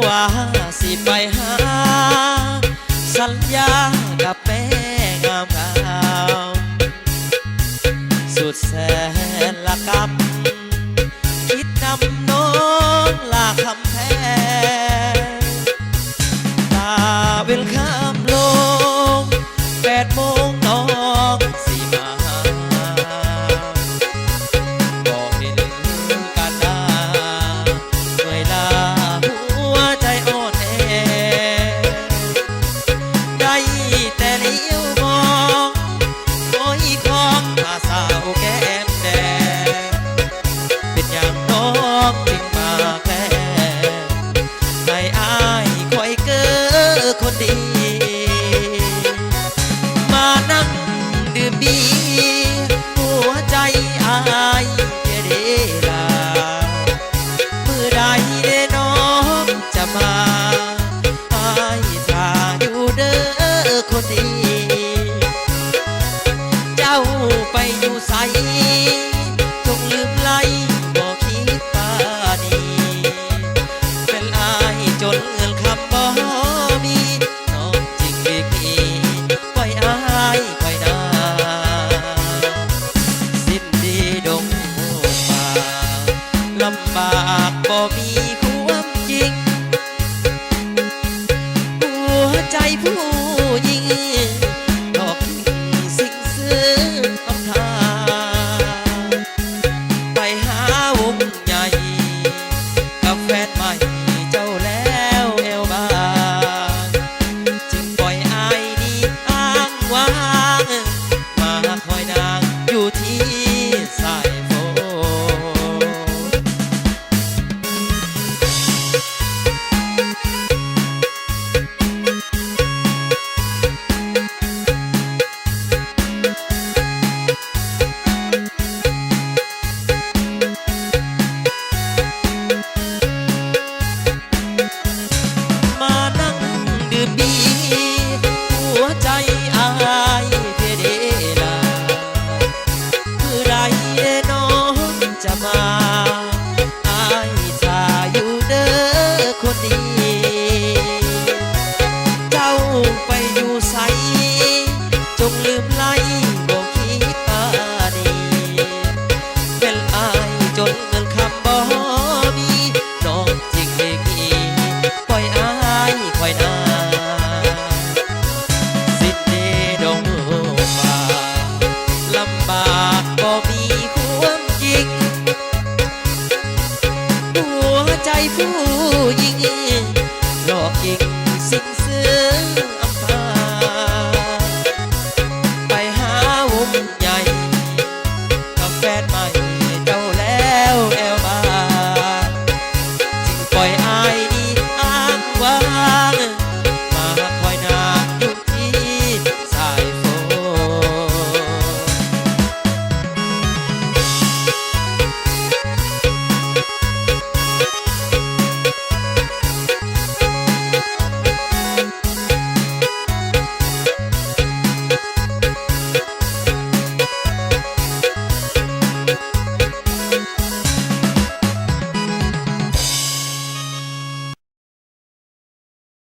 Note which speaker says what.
Speaker 1: ว่าสิไปหา สัญญากับแม่งามงามสุดแสนละกำคิดนำน้องลาคำแพงตาเป็นค ได้แต่เลี้ยวมองโอ้ยของข้าสาวแก้มแดงเป็นอย่างน้องจึงมาแกล้งให้อายคอยเกอคนดี มานั่งดื่มบีหั จ้าไปอยู่ใสจงลืมไล่บอกคิดปานีเป็นอายจนเงินคำบ่มีน้องจริงเด็กนี้ปล่อยอายไปนาสิ้นดีดงป่าลำบากบ่มีความจริง หัวใจผู้ พี่